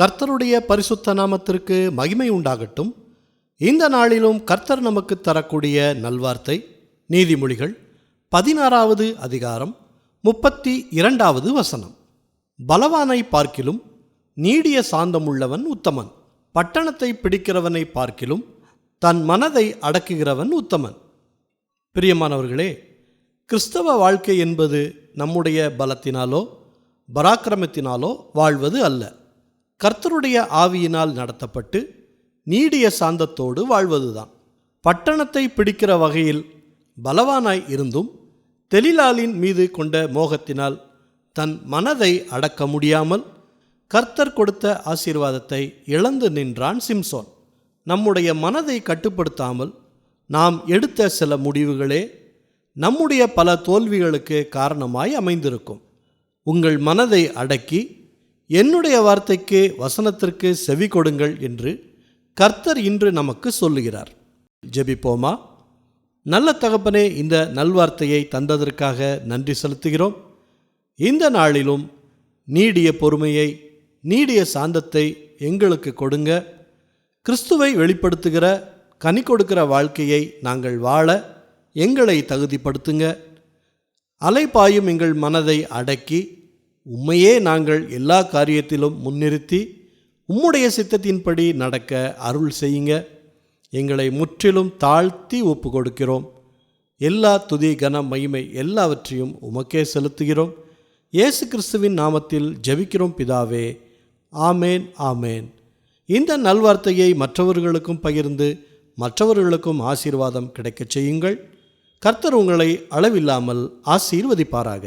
கர்த்தருடைய பரிசுத்த நாமத்திற்கு மகிமை உண்டாகட்டும். இந்த நாளிலும் கர்த்தர் நமக்கு தரக்கூடிய நல்வார்த்தை நீதிமொழிகள் பதினாறாவது அதிகாரம் முப்பத்தி இரண்டாவது வசனம். பலவானை பார்க்கிலும் நீடிய சாந்தமுள்ளவன் உத்தமன். பட்டணத்தை பிடிக்கிறவனை பார்க்கிலும் தன் மனதை அடக்குகிறவன் உத்தமன். பிரியமானவர்களே கிறிஸ்தவ வாழ்க்கை என்பது நம்முடைய பலத்தினாலோ பராக்கிரமத்தினாலோ வாழ்வது அல்ல. கர்த்தருடைய ஆவியினால் நடத்தப்பட்டு நீடிய சாந்தத்தோடு வாழ்வதுதான். பட்டணத்தை பிடிக்கிற வகையில் பலவானாய் இருந்தும் தெலிலாலின் மீது கொண்ட மோகத்தினால் தன் மனதை அடக்க முடியாமல் கர்த்தர் கொடுத்த ஆசீர்வாதத்தை இழந்து நின்றான் சிம்சோன். நம்முடைய மனதை கட்டுப்படுத்தாமல் நாம் எடுத்த சில முடிவுகளே நம்முடைய பல தோல்விகளுக்கு காரணமாய் அமைந்திருக்கும். உங்கள் மனதை அடக்கி என்னுடைய வார்த்தைக்கு வசனத்திற்கு செவி கொடுங்கள் என்று கர்த்தர் இன்று நமக்கு சொல்லுகிறார். ஜெபிப்போமா? நல்ல தகப்பனே இந்த நல்வார்த்தையை தந்ததற்காக நன்றி செலுத்துகிறோம். இந்த நாளிலும் நீடிய பொறுமையை நீடிய சாந்தத்தை எங்களுக்கு கொடுங்க. கிறிஸ்துவை வெளிப்படுத்துகிற கனி கொடுக்கிற வாழ்க்கையை நாங்கள் வாழ எங்களை தகுதிப்படுத்துங்க. அலைப்பாயும் எங்கள் மனதை அடக்கி உம்மையே நாங்கள் எல்லா காரியத்திலும் முன்னிறுத்தி உம்முடைய சித்தத்தின்படி நடக்க அருள் செய்யுங்க. எங்களை முற்றிலும் தாழ்த்தி ஒப்பு கொடுக்கிறோம் எல்லா துதி கன மகிமை எல்லாவற்றையும் உமக்கே செலுத்துகிறோம். இயேசு கிறிஸ்துவின் நாமத்தில் ஜெபிக்கிறோம் பிதாவே. ஆமேன் ஆமேன். இந்த நல்வார்த்தையை மற்றவர்களுக்கும் பகிர்ந்து மற்றவர்களுக்கும் ஆசீர்வாதம் கிடைக்கச் செய்யுங்கள். கர்த்தர் உங்களை அளவில்லாமல் ஆசீர்வதிப்பாராக.